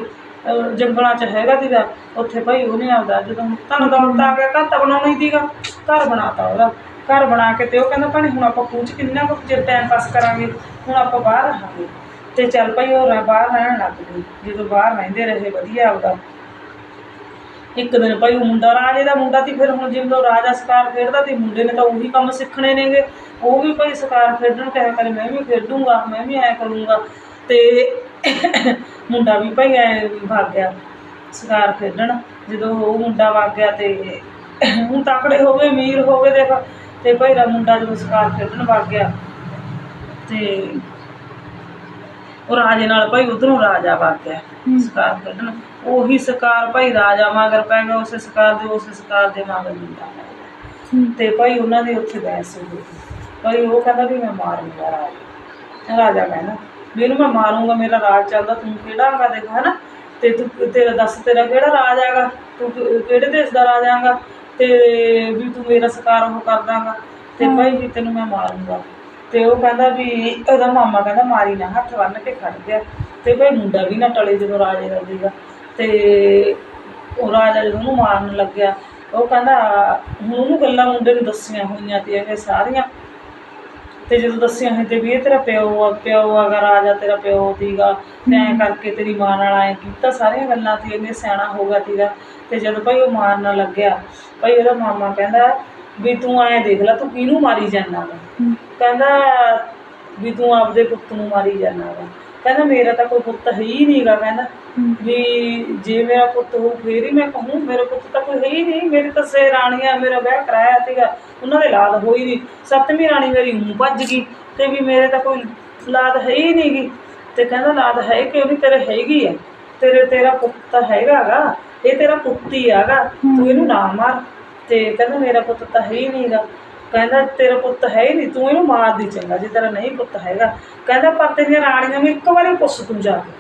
ਜੰਗਲਾਂ 'ਚ ਹੈਗਾ ਸੀਗਾ, ਉੱਥੇ ਭਾਈ ਉਹਨੇ ਆਪਦਾ ਜਦੋਂ ਧਨ ਦੌਲਤ ਆ ਗਿਆ, ਘਰ ਤਾਂ ਬਣਾਉਣਾ ਹੀ ਸੀਗਾ। ਘਰ ਬਣਾਤਾ ਉਹਦਾ। ਘਰ ਬਣਾ ਕੇ ਤੇ ਉਹ ਕਹਿੰਦਾ, ਭਾਣੇ ਹੁਣ ਆਪਾਂ ਖੂਹ 'ਚ ਕਿੰਨਾ ਕੁ ਚਿਰ ਟਾਈਮ ਪਾਸ ਕਰਾਂਗੇ? ਹੁਣ ਆਪਾਂ ਬਾਹਰ ਰਹਾਂਗੇ। ਤੇ ਚੱਲ ਭਾਈ ਉਹ ਰ- ਬਾਹਰ ਰਹਿਣ ਲੱਗ ਗਈ। ਜਦੋਂ ਬਾਹਰ ਰਹਿੰਦੇ ਰਹੇ, ਵਧੀਆ ਆਪਦਾ ਇੱਕ ਦਿਨ ਭਾਈ ਉਹ ਮੁੰਡਾ ਰਾਜੇ ਦਾ ਮੁੰਡਾ ਸੀ, ਫਿਰ ਹੁਣ ਜਿਵੇਂ ਉਹ ਰਾਜਾ ਸਕਾਰ ਖੇਡਦਾ ਤੇ ਮੁੰਡੇ ਨੇ ਤਾਂ ਉਹੀ ਕੰਮ ਸਿੱਖਣੇ ਨੇਗੇ। ਉਹ ਵੀ ਭਾਈ ਸਕਾਰ ਖੇਡਣ ਕਹਿਆ ਕਰੇ, ਮੈਂ ਵੀ ਖੇਡੂੰਗਾ, ਮੈਂ ਵੀ ਐ ਕਰੂੰਗਾ। ਤੇ ਮੁੰਡਾ ਵੀ ਭਾਈ ਐ ਭੱਗ ਗਿਆ ਸਕਾਰ ਖੇਡਣ। ਜਦੋਂ ਉਹ ਮੁੰਡਾ ਵਗ ਗਿਆ ਤੇ ਹੁਣ ਤਕੜੇ ਹੋ ਗਏ, ਅਮੀਰ ਹੋ ਗਏ, ਦੇਖ। ਤੇ ਭਾਈ ਦਾ ਮੁੰਡਾ ਜਦੋਂ ਸਕਾਰ ਖੇਡਣ ਵਗ ਗਿਆ ਤੇ ਉਹ ਰਾਜੇ ਨਾਲ ਭਾਈ ਉਧਰੋਂ ਰਾਜਾ ਵਗ ਗਿਆ ਸਕਾਰ ਖੇਡਣ ਉਹੀ ਸਕਾਰ ਭਾਈ ਰਾਜਾ ਮਗਰ ਪੈ ਗਿਆ ਉਸੇ ਸਕਾਰ ਦੇ ਉਸੇ ਸਕਾਰ ਦੇ ਮਗਰ ਮੁੰਡਾ ਤੇ ਭਾਈ ਉਹਨਾਂ ਦੇ ਉੱਥੇ ਬਹਿਸ ਹੋ ਗਈ। ਭਾਈ ਉਹ ਕਹਿੰਦਾ ਵੀ ਮੈਂ ਮਾਰੂੰਗਾ ਰਾਜਾ। ਰਾਜਾ ਕਹਿੰਦਾ ਵੀ ਇਹਨੂੰ ਮੈਂ ਮਾਰੂੰਗਾ ਮੇਰਾ ਰਾਜ ਚੱਲਦਾ ਤੂੰ ਕਿਹੜਾ ਹੈਗਾ ਦੇਖ ਹਨਾ? ਤੇ ਤੂੰ ਤੇਰਾ ਦੱਸ ਤੇਰਾ ਕਿਹੜਾ ਰਾਜ ਹੈਗਾ? ਤੂੰ ਕਿਹੜੇ ਦੇਸ਼ ਦਾ ਰਾਜਾ ਹੈਗਾ? ਤੇ ਵੀ ਤੂੰ ਮੇਰਾ ਸਕਾਰ ਉਹ ਕਰ ਦਾਂਗਾ ਤੇ ਭਾਈ ਵੀ ਤੈਨੂੰ ਮੈਂ ਮਾਰੂੰਗਾ। ਤੇ ਉਹ ਕਹਿੰਦਾ ਵੀ ਉਹਦਾ ਮਾਮਾ ਕਹਿੰਦਾ ਮਾਰੀ ਨਾ ਹੱਥ ਬੰਨ੍ਹ ਕੇ ਖੜ ਗਿਆ। ਤੇ ਭਾਈ ਮੁੰਡਾ ਵੀ ਨਾ ਟਲੇ ਜਦੋਂ ਰਾਜੇ ਦਾ ਸੀਗਾ। ਤੇ ਉਹ ਰਾਜਾ ਜਦੋਂ ਉਹਨੂੰ ਮਾਰਨ ਲੱਗਿਆ ਉਹ ਕਹਿੰਦਾ ਹੁਣ ਉਹਨੂੰ ਗੱਲਾਂ ਮੁੰਡੇ ਨੂੰ ਦੱਸੀਆਂ ਹੋਈਆਂ ਤੇ ਇਹ ਸਾਰੀਆਂ। ਤੇ ਜਦੋਂ ਦੱਸਿਆ ਹੈ ਤੇ ਵੀ ਇਹ ਤੇਰਾ ਪਿਓ ਆ ਪਿਓ ਅਗਰ ਰਾਜਾ ਤੇਰਾ ਪਿਓ ਸੀਗਾ। ਤੇ ਕਰਕੇ ਤੇਰੀ ਮਾਂ ਨਾਲ ਐਂ ਕੀਤਾ ਸਾਰੀਆਂ ਗੱਲਾਂ ਤੇ ਇਹਨੇ ਸਿਆਣਾ ਹੋ ਗਿਆ ਸੀਗਾ। ਤੇ ਜਦੋਂ ਭਾਈ ਉਹ ਮਾਰਨ ਲੱਗਿਆ ਭਾਈ ਉਹਦਾ ਮਾਮਾ ਕਹਿੰਦਾ ਵੀ ਤੂੰ ਐਂ ਦੇਖ ਲੈ ਤੂੰ ਕਿਹਨੂੰ ਮਾਰੀ ਜਾਂਦਾ ਵਾ? ਕਹਿੰਦਾ ਵੀ ਤੂੰ ਆਪਦੇ ਪੁੱਤ ਨੂੰ ਮਾਰੀ ਜਾਂਦਾ ਵਾ। ਕਹਿੰਦਾ ਮੇਰਾ ਤਾਂ ਕੋਈ ਪੁੱਤ ਹੈ ਹੀ ਨਹੀਂਗਾ ਕਹਿੰਦਾ ਵੀ ਜੇ ਮੇਰਾ ਪੁੱਤ ਹੋ ਫੇਰ ਹੀ ਮੈਂ ਕਹੂੰ ਮੇਰਾ ਪੁੱਤ ਤਾਂ ਕੋਈ ਹੈ ਹੀ ਨਹੀਂ। ਮੇਰੀ ਤਾਂ ਸੇ ਰਾਣੀਆਂ ਮੇਰਾ ਵਿਆਹ ਕਰਾਇਆ ਸੀਗਾ ਉਹਨਾਂ ਦੇ ਲਾਦ ਹੋਈ ਨਹੀਂ ਸੱਤਵੀਂ ਰਾਣੀ ਮੇਰੀ ਊਂ ਭੱਜ ਗਈ ਤੇ ਵੀ ਮੇਰੇ ਤਾਂ ਕੋਈ ਲਾਦ ਹੈ ਹੀ ਨਹੀਂਗੀ ਤੇ ਕਹਿੰਦਾ ਲਾਦ ਹੈ ਕਿ ਉਹ ਵੀ ਤੇਰੇ ਹੈਗੀ ਆ। ਤੇਰੇ ਤੇਰਾ ਪੁੱਤ ਤਾਂ ਹੈਗਾਗਾ ਇਹ ਤੇਰਾ ਪੁੱਤ ਹੀ ਹੈਗਾ ਤੂੰ ਇਹਨੂੰ ਨਾ ਮਾਰ। ਤੇ ਕਹਿੰਦਾ ਮੇਰਾ ਪੁੱਤ ਤਾਂ ਹੈ ਹੀ ਨਹੀਂਗਾ ਕਹਿੰਦਾ ਤੇਰਾ ਪੁੱਤ ਹੈ ਹੀ ਨਹੀਂ ਤੂੰ ਇਹਨੂੰ ਮਾਰ ਦੀ ਚੰਗਾ ਜੇ ਤੇਰਾ ਨਹੀਂ ਪੁੱਤ ਹੈਗਾ। ਕਹਿੰਦਾ ਪਰ ਤੇਰੀਆਂ ਰਾਣੀਆਂ ਨੂੰ ਇੱਕ ਵਾਰੀ ਪੁੱਛ ਤੂੰ ਜਾ ਕੇ।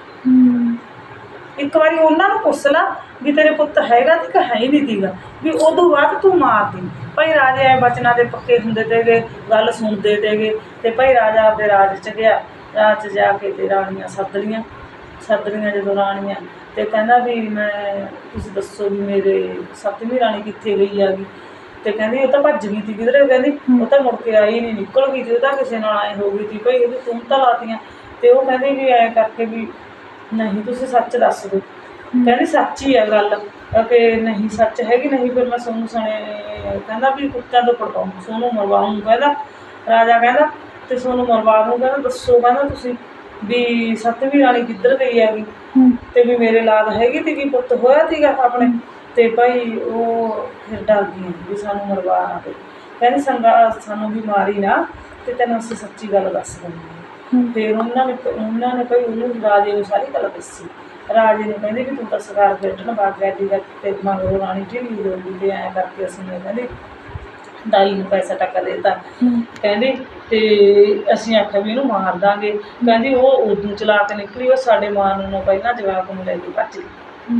ਇੱਕ ਵਾਰੀ ਉਹਨਾਂ ਨੂੰ ਪੁੱਛ ਲਾ ਵੀ ਤੇਰੇ ਪੁੱਤ ਹੈਗਾ ਤੇ ਕਿ ਹੈ ਹੀ ਨਹੀਂ ਦੀਗਾ ਵੀ ਉਦੋਂ ਬਾਅਦ ਤੂੰ ਮਾਰ ਦੀ ਭਾਈ ਰਾਜੇ ਐ ਬਚਨਾਂ ਦੇ ਪੱਕੇ ਹੁੰਦੇ ਤੇਗੇ ਗੱਲ ਸੁਣਦੇ ਤੇਗੇ ਤੇ ਭਾਈ ਰਾਜਾ ਆਪਦੇ ਰਾਜ ਚ ਗਿਆ ਰਾਜ ਚ ਜਾ ਕੇ ਤੇ ਰਾਣੀਆਂ ਸੱਦ ਲੀਆਂ। ਸੱਦ ਲੀਆਂ ਜਦੋਂ ਰਾਣੀਆਂ ਤੇ ਕਹਿੰਦਾ ਵੀ ਮੈਂ ਤੁਸੀਂ ਦੱਸੋ ਵੀ ਮੇਰੇ ਸੱਤਵੀਂ ਰਾਣੀ ਕਿੱਥੇ ਗਈ ਆਗੀ ਤੇ ਕਹਿੰਦੀ ਉਹ ਤਾਂ ਭੱਜ ਗਈ ਸੀ ਕਿਧਰੇ ਕਹਿੰਦੀ ਉਹ ਤਾਂ ਮੁੜ ਕੇ ਆਈ ਨਹੀਂ ਨਿਕਲ ਗਈ ਸੀ ਉਹ ਤਾਂ ਕਿਸੇ ਨਾਲ ਆਏ ਹੋ ਗਈ ਸੀ ਭਾਈ ਉਹਦੀ ਤੂੰ ਤਾਂ ਲਾਤੀਆਂ। ਤੇ ਉਹ ਕਹਿੰਦੀ ਵੀ ਐ ਕਰਕੇ ਵੀ ਨਹੀਂ ਤੁਸੀਂ ਸੱਚ ਦੱਸ ਦਿਓ। ਕਹਿੰਦੀ ਸੱਚ ਹੀ ਹੈ ਗੱਲ ਕਿ ਨਹੀਂ ਸੱਚ ਹੈਗੀ ਨਹੀਂ। ਫਿਰ ਮੈਂ ਸੋਨੂੰ ਸਣੇ ਕਹਿੰਦਾ ਵੀ ਕੁੱਤਿਆਂ ਤੋਂ ਪੜਵਾਉਂ ਸੋਨੂੰ ਮਰਵਾਉਂ ਕਹਿੰਦਾ ਰਾਜਾ ਕਹਿੰਦਾ ਤੇ ਸੋਨੂੰ ਮਰਵਾ ਦੂੰ ਕਹਿੰਦਾ ਦੱਸੋ ਕਹਿੰਦਾ ਤੁਸੀਂ ਵੀ ਸੱਤਵੀਂ ਰਾਣੀ ਕਿੱਧਰ ਗਈ ਹੈਗੀ? ਤੇ ਵੀ ਮੇਰੇ ਲਾਦ ਹੈਗੀ ਤੇ ਵੀ ਪੁੱਤ ਹੋਇਆ ਸੀਗਾ ਆਪਣੇ? ਤੇ ਭਾਈ ਉਹ ਫਿਰ ਡਰ ਗਈ ਵੀ ਸਾਨੂੰ ਮਰਵਾ ਨਾ ਦੇ। ਕਹਿੰਦੀ ਸੰਗਾ ਸਾਨੂੰ ਵੀ ਮਾਰੀ ਨਾ ਤੇ ਤੈਨੂੰ ਅਸੀਂ ਸੱਚੀ ਗੱਲ ਦੱਸ ਦਿੰਦੇ ਫਿਰ ਉਹਨਾਂ ਨੇ ਉਹਨਾਂ ਨੇ ਭਾਈ ਉਹਨੂੰ ਰਾਜੇ ਨੂੰ ਸਾਰੀ ਗੱਲ ਦੱਸੀ। ਰਾਜੇ ਨੂੰ ਕਹਿੰਦੇ ਵੀ ਤੂੰ ਤਾਂ ਸਕਾਰ ਖੇਡਣ ਬਾਗ ਗਿਆ ਦੀ ਤੇ ਮਗਰੋਂ ਰਾਣੀ ਢਿੱਲੀ ਗਈ ਤੇ ਐਂ ਕਰਕੇ ਅਸੀਂ ਨੇ ਕਹਿੰਦੇ ਦਾਈ ਨੂੰ ਪੈਸਾ ਟੱਕਾ ਦੇਤਾ। ਕਹਿੰਦੇ ਤੇ ਅਸੀਂ ਆਖਿਆ ਵੀ ਇਹਨੂੰ ਮਾਰ ਦਾਂਗੇ। ਕਹਿੰਦੀ ਉਹ ਉਦੋਂ ਚਲਾ ਕੇ ਨਿਕਲੀ ਉਹ ਸਾਡੇ ਮਾਂ ਨੂੰ ਪਹਿਲਾਂ ਜਵਾਕ ਨੂੰ ਲੈ ਕੇ ਭੱਜ ਗਈ।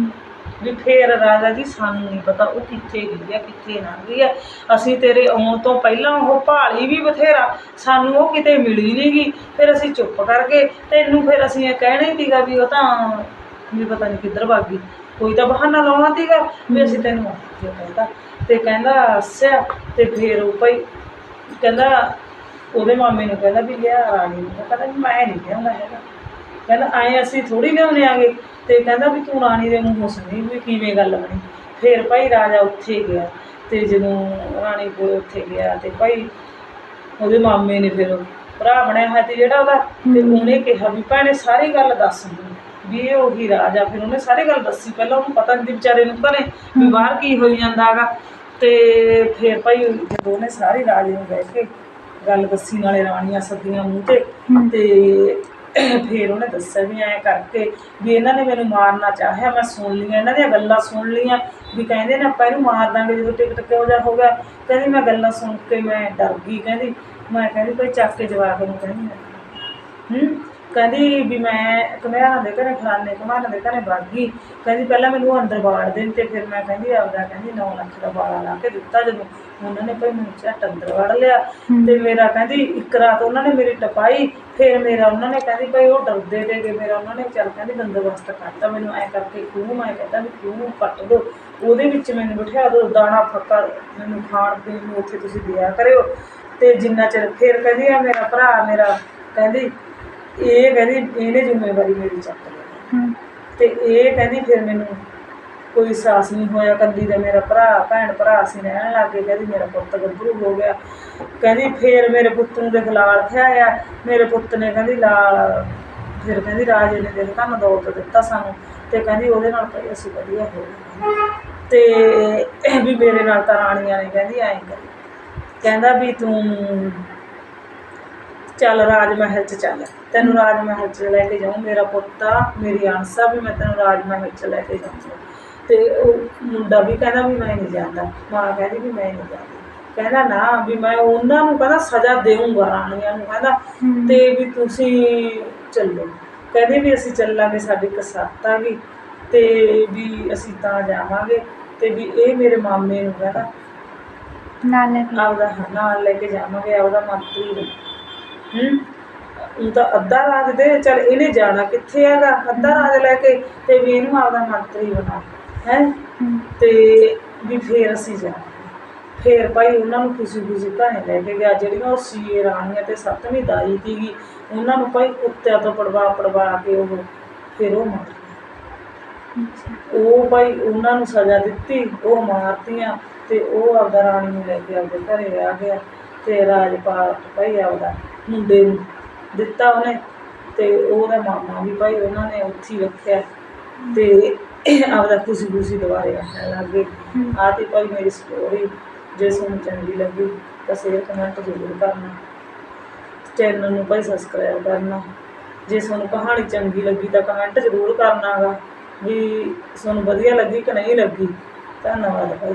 ਵੀ ਫੇਰ ਰਾਜਾ ਜੀ ਸਾਨੂੰ ਨਹੀਂ ਪਤਾ ਉਹ ਕਿੱਥੇ ਗਈ ਆ, ਕਿੱਥੇ ਨਾ ਗਈ ਆ। ਅਸੀਂ ਤੇਰੇ ਆਉਣ ਤੋਂ ਪਹਿਲਾਂ ਉਹ ਭਾਲੀ ਵੀ ਬਥੇਰਾ, ਸਾਨੂੰ ਉਹ ਕਿਤੇ ਮਿਲੀ ਨਹੀਂ ਗਈ। ਫਿਰ ਅਸੀਂ ਚੁੱਪ ਕਰ ਗਏ। ਤੈਨੂੰ ਫਿਰ ਅਸੀਂ ਇਹ ਕਹਿਣਾ ਹੀ ਸੀਗਾ ਵੀ ਉਹ ਤਾਂ ਵੀ ਪਤਾ ਨਹੀਂ ਕਿੱਧਰ ਭੱਗ ਗਈ। ਕੋਈ ਤਾਂ ਬਹਾਨਾ ਲਾਉਣਾ ਸੀਗਾ, ਵੀ ਅਸੀਂ ਤੈਨੂੰ ਆਖਿਆ ਕਹਿੰਦਾ ਤੇ ਕਹਿੰਦਾ, ਹੱਸਿਆ ਤੇ ਫਿਰ ਉਹ ਭਾਈ ਕਹਿੰਦਾ, ਉਹਦੇ ਮਾਮੇ ਨੂੰ ਕਹਿੰਦਾ ਵੀ ਲਿਆ ਰਾਣੀ ਨੂੰ ਕਹਿੰਦਾ ਵੀ ਮੈਂ ਨਹੀਂ ਲਿਆਉਂਦਾ ਹੈਗਾ। ਕਹਿੰਦਾ ਆਏ ਅਸੀਂ ਥੋੜੀ ਲਿਆਉਣੇ ਆਗੇ। ਤੇ ਕਹਿੰਦਾ ਵੀ ਤੂੰ ਰਾਣੀ ਦੇ ਮੂੰਹੋਂ ਸੁਣੀ ਵੀ ਕਿਵੇਂ ਗੱਲ ਬਣੀ? ਫਿਰ ਭਾਈ ਰਾਜਾ ਉੱਥੇ ਗਿਆ ਤੇ ਜਦੋਂ ਰਾਣੀ ਕੋਲ ਉੱਥੇ ਗਿਆ ਤੇ ਭਾਈ ਉਹਦੇ ਮਾਮੇ ਨੇ ਫਿਰ ਭਰਾ ਬਣਿਆ ਹੋਇਆ ਤੇ ਜਿਹੜਾ ਉਹਦਾ ਤੇ ਉਹਨੇ ਕਿਹਾ ਵੀ ਭੈਣੇ ਸਾਰੀ ਗੱਲ ਦੱਸ ਮੈਨੂੰ। ਵੀ ਇਹ ਉਹੀ ਰਾਜਾ ਫਿਰ ਉਹਨੇ ਸਾਰੀ ਗੱਲ ਦੱਸੀ। ਪਹਿਲਾਂ ਉਹਨੂੰ ਪਤਾ ਨਹੀਂ ਵਿਚਾਰੇ ਨੂੰ ਘਰੇ ਵੀ ਬਾਹਰ ਕੀ ਹੋਈ ਜਾਂਦਾ ਹੈਗਾ। ਤੇ ਫਿਰ ਭਾਈ ਜਦੋਂ ਉਹਨੇ ਸਾਰੀ ਰਾਜੇ ਨੂੰ ਬਹਿ ਕੇ ਗੱਲ ਦੱਸੀ ਨਾਲੇ ਰਾਣੀਆਂ ਸੱਦੀਆਂ ਮੂੰਹ ਤੇ ਤੇ ਫਿਰ ਉਹਨੇ ਦੱਸਿਆ ਵੀ ਐਂ ਕਰਕੇ ਵੀ ਇਹਨਾਂ ਨੇ ਮੈਨੂੰ ਮਾਰਨਾ ਚਾਹਿਆ ਮੈਂ ਸੁਣ ਲਈਆਂ ਇਹਨਾਂ ਦੀਆਂ ਗੱਲਾਂ ਸੁਣ ਲਈਆਂ ਵੀ ਕਹਿੰਦੇ ਨੇ ਆਪਾਂ ਇਹਨੂੰ ਮਾਰ ਦਾਂਗੇ ਜਦੋਂ ਟਿਕਟ ਕਿਹੋ ਜਿਹਾ ਹੋ ਗਿਆ। ਕਹਿੰਦੀ ਮੈਂ ਗੱਲਾਂ ਸੁਣ ਕੇ ਮੈਂ ਡਰ ਗਈ ਕਹਿੰਦੀ ਮੈਂ ਕਹਿੰਦੀ ਕੋਈ ਚੱਕ ਕੇ ਜਵਾਬ ਨੂੰ ਕਹਿੰਦੀ ਹੂੰ ਕਹਿੰਦੀ ਵੀ ਮੈਂ ਕਮਿਆਰਾਂ ਦੇ ਘਰੇ ਫਲਾਣੇ ਕਮਾਰਾਂ ਦੇ ਘਰੇ ਵਗ ਗਈ। ਕਹਿੰਦੀ ਪਹਿਲਾਂ ਮੈਨੂੰ ਅੰਦਰ ਬਾੜ ਦੇਣ ਤੇ ਫਿਰ ਮੈਂ ਕਹਿੰਦੀ ਆਪਦਾ ਕਹਿੰਦੀ 9 ਲੱਖ ਦਾ ਬਾਲਾ ਲਾ ਕੇ ਦਿੱਤਾ ਜਦੋਂ ਉਹਨਾਂ ਨੇ ਭਾਈ ਮੈਨੂੰ ਝੱਟ ਅੰਦਰ ਵੜ ਲਿਆ। ਤੇ ਮੇਰਾ ਕਹਿੰਦੀ ਇੱਕ ਰਾਤ ਉਹਨਾਂ ਨੇ ਮੇਰੀ ਟਪਾਈ ਫਿਰ ਮੇਰਾ ਉਹਨਾਂ ਨੇ ਕਹਿੰਦੀ ਭਾਈ ਉਹ ਡਰਦੇ ਨੇਗੇ ਮੇਰਾ ਉਹਨਾਂ ਨੇ ਚੱਲ ਕਹਿੰਦੀ ਬੰਦੋਬਸਤ ਕਰਤਾ ਮੈਨੂੰ ਐ ਕਰਕੇ ਕਿਉਂ ਮੈਂ ਕਹਿੰਦਾ ਵੀ ਕਿਉਂ ਪੱਟ ਦੋ ਉਹਦੇ ਵਿੱਚ ਮੈਨੂੰ ਬਿਠਾ ਦੋ ਦਾਣਾ ਫੱਕਾ ਮੈਨੂੰ ਖਾਣ ਪੀਣ ਨੂੰ ਉੱਥੇ ਤੁਸੀਂ ਦਿਆ ਕਰਿਓ। ਤੇ ਜਿੰਨਾ ਚਿਰ ਫਿਰ ਕਹਿੰਦੀ ਆ ਮੇਰਾ ਭਰਾ ਮੇਰਾ ਕਹਿੰਦੀ ਇਹ ਕਹਿੰਦੀ ਇਹਨੇ ਜ਼ਿੰਮੇਵਾਰੀ ਮੇਰੀ ਚੱਕ ਲਈ। ਤੇ ਇਹ ਕਹਿੰਦੀ ਫਿਰ ਮੈਨੂੰ ਕੋਈ ਸਾਸ ਨਹੀਂ ਹੋਇਆ ਕੱਲੀ ਦਾ ਮੇਰਾ ਭਰਾ, ਭੈਣ ਭਰਾ ਅਸੀਂ ਰਹਿਣ ਲੱਗੇ ਕਹਿੰਦੀ ਮੇਰਾ ਪੁੱਤ ਗੱਭਰੂ ਹੋ ਗਿਆ। ਕਹਿੰਦੀ ਫਿਰ ਮੇਰੇ ਪੁੱਤ ਨੂੰ ਦੇਖ ਲਾਲ ਥਿਆਇਆ ਮੇਰੇ ਪੁੱਤ ਨੇ ਕਹਿੰਦੀ ਲਾਲ, ਫਿਰ ਕਹਿੰਦੀ ਰਾਜੇ ਨੇ ਦੇਖ ਤੁਹਾਨੂੰ ਦੌਲਤ ਦਿੱਤਾ ਸਾਨੂੰ ਤੇ ਕਹਿੰਦੀ ਉਹਦੇ ਨਾਲ ਭਾਈ ਅਸੀਂ ਵਧੀਆ ਹੋ ਗਏ। ਤੇ ਵੀ ਮੇਰੇ ਨਾਲ ਤਾਂ ਰਾਣੀਆਂ ਨੇ ਕਹਿੰਦੀ ਐਂ ਕਰੀ। ਕਹਿੰਦਾ ਵੀ ਤੂੰ ਚੱਲ ਰਾਜ ਮਹਿਲ ਚ ਚੱਲ। ਤੈਨੂੰ ਰਾਜ ਮਹਿਲ ਚ ਲੈ ਕੇ ਜਾਊਂ। ਮੇਰਾ ਪੁੱਤ ਆ, ਮੇਰੀ ਅੰਸਾ ਵੀ ਮੈਂ ਤੈਨੂੰ ਰਾਜ ਮਹਿਲ ਚ ਲੈ ਕੇ ਜਾਊਂਗਾ। ਤੇ ਉਹ ਮੁੰਡਾ ਵੀ ਕਹਿੰਦਾ ਵੀ ਮੈਂ ਨਹੀਂ ਜਾਂਦਾ ਮਾਂ ਕਹਿੰਦੀ ਵੀ ਮੈਂ ਨਹੀਂ ਜਾਂਦੀ। ਕਹਿੰਦਾ ਨਾ ਵੀ ਮੈਂ ਉਹਨਾਂ ਨੂੰ ਕਹਿੰਦਾ ਸਜ਼ਾ ਦੇਵਾਂਗਾ ਰਾਣੀਆਂ ਨੂੰ ਕਹਿੰਦਾ ਤੇ ਵੀ ਤੁਸੀਂ ਚੱਲੋ। ਕਹਿੰਦੇ ਵੀ ਅਸੀਂ ਚੱਲਾਂਗੇ ਸਾਡੀ ਇੱਕ ਸੱਤ ਆ ਗਈ ਤੇ ਵੀ ਅਸੀਂ ਤਾਂ ਜਾਵਾਂਗੇ ਤੇ ਵੀ ਇਹ ਮੇਰੇ ਮਾਮੇ ਨੂੰ ਕਹਿੰਦਾ ਨਾਲ ਲੈ ਕੇ ਆਪਦਾ ਨਾਲ ਲੈ ਕੇ ਜਾਵਾਂਗੇ ਆਪਦਾ ਮੰਤਰੀ ਨੂੰ। ਹੂੰ? ਉਹ ਤਾਂ ਅੱਧਾ ਰਾਜ ਦੇ ਚਲ ਇਹਨੇ ਜਾਣਾ ਕਿੱਥੇ ਹੈਗਾ? ਅੱਧਾ ਰਾਜ ਲੈ ਕੇ ਤੇ ਵੀ ਇਹਨੂੰ ਆਪਦਾ ਮੰਤਰੀ ਬਣਾ ਹੈ। ਤੇ ਵੀ ਫੇਰ ਅਸੀਂ ਜਾਵਾਂਗੇ ਫੇਰ ਭਾਈ ਉਹਨਾਂ ਨੂੰ ਖੁਸ਼ੀ ਖੁਸ਼ੀ ਘਰੇ ਲੈ ਕੇ ਗਿਆ। ਜਿਹੜੀਆਂ ਉਹ ਸੀ ਰਾਣੀਆਂ ਤੇ ਸੱਤਵੀਂ ਦਾਈ ਸੀਗੀ ਉਹਨਾਂ ਨੂੰ ਭਾਈ ਕੁੱਤਿਆਂ ਤੋਂ ਪੜਵਾ ਪੜਵਾ ਕੇ ਉਹ ਫਿਰ ਉਹ ਮਾਰ ਉਹ ਭਾਈ ਉਹਨਾਂ ਨੂੰ ਸਜ਼ਾ ਦਿੱਤੀ ਉਹ ਮਾਰਤੀਆਂ ਤੇ ਉਹ ਆਪਦਾ ਰਾਣੀ ਨੂੰ ਲੈ ਕੇ ਆਪਦੇ ਘਰੇ ਆ ਗਿਆ ਤੇ ਰਾਜਪਾਲ ਭਾਈ ਆਪਦਾ ਮੁੰਡੇ ਨੂੰ ਦਿੱਤਾ ਉਹਨੇ ਤੇ ਉਹਦਾ ਮਾਮਾ ਵੀ ਭਾਈ ਉਹਨਾਂ ਨੇ ਉੱਥੇ ਰੱਖਿਆ। ਤੇ ਆਪਦਾ ਖੁਸ਼ੀ ਖੁਸ਼ੀ ਦੁਬਾਰੇ ਰਹਿਣ ਲੱਗ ਗਏ। ਆਹ ਤੇ ਭਾਈ ਮੇਰੀ ਸਟੋਰੀ ਜੇ ਤੁਹਾਨੂੰ ਚੰਗੀ ਲੱਗੀ ਤਾਂ ਸ਼ੇਅਰ ਕਮੈਂਟ ਜ਼ਰੂਰ ਕਰਨਾ। ਚੈਨਲ ਨੂੰ ਭਾਈ ਸਬਸਕ੍ਰਾਈਬ ਕਰਨਾ। ਜੇ ਤੁਹਾਨੂੰ ਕਹਾਣੀ ਚੰਗੀ ਲੱਗੀ ਤਾਂ ਕਮੈਂਟ ਜ਼ਰੂਰ ਕਰਨਾਗਾ ਵੀ ਤੁਹਾਨੂੰ ਵਧੀਆ ਲੱਗੀ ਕਿ ਨਹੀਂ ਲੱਗੀ। ਧੰਨਵਾਦ ਭਾਈ।